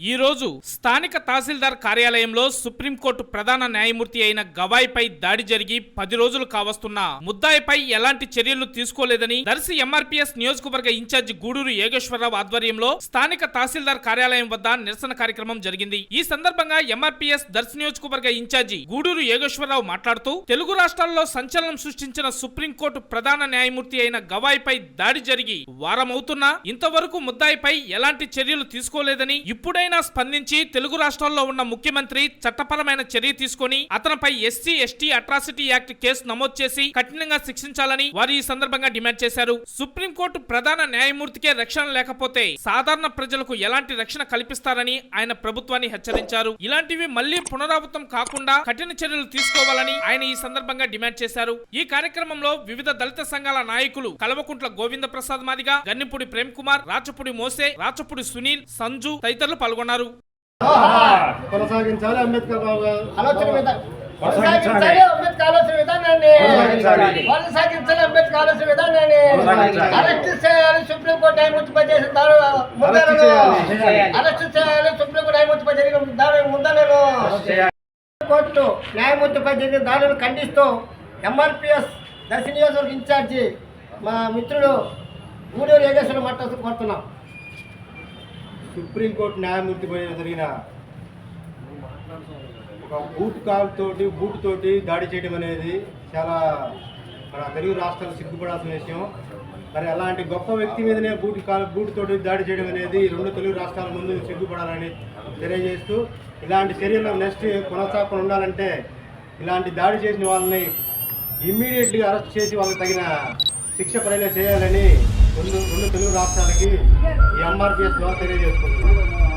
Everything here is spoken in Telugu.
ఈ రోజు స్థానిక తహసీల్దార్ కార్యాలయంలో సుప్రీంకోర్టు ప్రధాన న్యాయమూర్తి అయిన గవాయిపై దాడి జరిగి పది రోజులు కావస్తున్న ముద్దాయిపై ఎలాంటి చర్యలు తీసుకోలేదని దర్శి ఎంఆర్పీఎస్ నియోజకవర్గ ఇన్ఛార్జి గూడూరు యోగేశ్వరరావు ఆధ్వర్యంలో స్థానిక తహసీల్దార్ కార్యాలయం వద్ద నిరసన కార్యక్రమం జరిగింది. ఈ సందర్భంగా ఎంఆర్పీఎస్ దర్శి నియోజకవర్గ ఇన్ఛార్జి గూడూరు యోగేశ్వరరావు మాట్లాడుతూ తెలుగు రాష్ట్రాల్లో సంచలనం సృష్టించిన సుప్రీంకోర్టు ప్రధాన న్యాయమూర్తి అయిన గవాయిపై దాడి జరిగి వారమవుతున్నా ఇంతవరకు ముద్దాయిపై ఎలాంటి చర్యలు తీసుకోలేదని ఇప్పుడే ఇప్పుడైనా స్పందించి తెలుగు రాష్ట్రాల్లో ఉన్న ముఖ్యమంత్రి చట్టపరమైన చర్య తీసుకొని అతనిపై SC ST atrocity act case నమోదు చేసి కఠినంగా శిక్షించాలని వారు ఈ సందర్భంగా డిమాండ్ చేశారు. సుప్రీంకోర్టు ప్రధాన న్యాయమూర్తికే రక్షణ లేకపోతే సాధారణ ప్రజలకు ఎలాంటి రక్షణ కల్పిస్తారని ఆయన ప్రభుత్వాన్ని హెచ్చరించారు. ఇలాంటివి మళ్ళీ పునరావృతం కాకుండా కఠిన చర్యలు తీసుకోవాలని ఆయన ఈ సందర్భంగా డిమాండ్ చేశారు. ఈ కార్యక్రమంలో వివిధ దళిత సంఘాల నాయకులు కలవకుంట్ల గోవింద ప్రసాద్ మాదిగ గన్నిపూడి ప్రేమ్ కుమార్ రాచపూడి మోసే రాచపూడి సునీల్ సంజు తదితరులు పాల్గొన్నారు. కొనసాగించాలి అంబేద్కర్ బాబు గారు. ఆలోచన కొనసాగించాలి. అంబేద్కర్ ఆలోచన విధానాన్ని. కొనసాగించాలి. కొనసాగించాలి అంబేద్కర్ ఆలోచన విధానాన్ని. కొనసాగించాలి. అరెస్ట్ చేయాలి సుప్రీంకోర్టు న్యాయమూర్తిపై చేసిన దారు ముద్దాలను చేయాలి. అరెస్ట్ చేయాలి. సుప్రీంకోర్టు న్యాయమూర్తిపై జరిగిన దారు ముద్దాలను కోర్టు న్యాయమూర్తిపై జరిగిన దాడులను ఖండిస్తూ ఎంఆర్పిఎస్ దర్శి నియోజకవర్గ ఇన్ఛార్జి మా మిత్రుడు గూడూరు యోగేశ్వర మట్ట కోరుతున్నాం. సుప్రీంకోర్టు న్యాయమూర్తి పైన జరిగిన ఒక బూట్ కాల్ తోటి బూట్ తోటి దాడి చేయడం అనేది చాలా మన తెలుగు రాష్ట్రాలు సిగ్గుపడాల్సిన విషయం. మరి అలాంటి గొప్ప వ్యక్తి మీదనే బూట్ కాల్ బూట్ తోటి దాడి చేయడం అనేది రెండు తెలుగు రాష్ట్రాల ముందు సిగ్గుపడాలని తెలియజేస్తూ ఇలాంటి చర్యలు నెక్స్ట్ కొనసాగకుండా ఉండాలంటే ఇలాంటి దాడి చేసిన వాళ్ళని ఇమ్మీడియట్గా అరెస్ట్ చేసి వాళ్ళకి తగిన శిక్ష పడేలా చేయాలని రెండు రెండు ఎంఆర్పిఎస్ ద్వారా తెలియజేసుకుంటున్నాను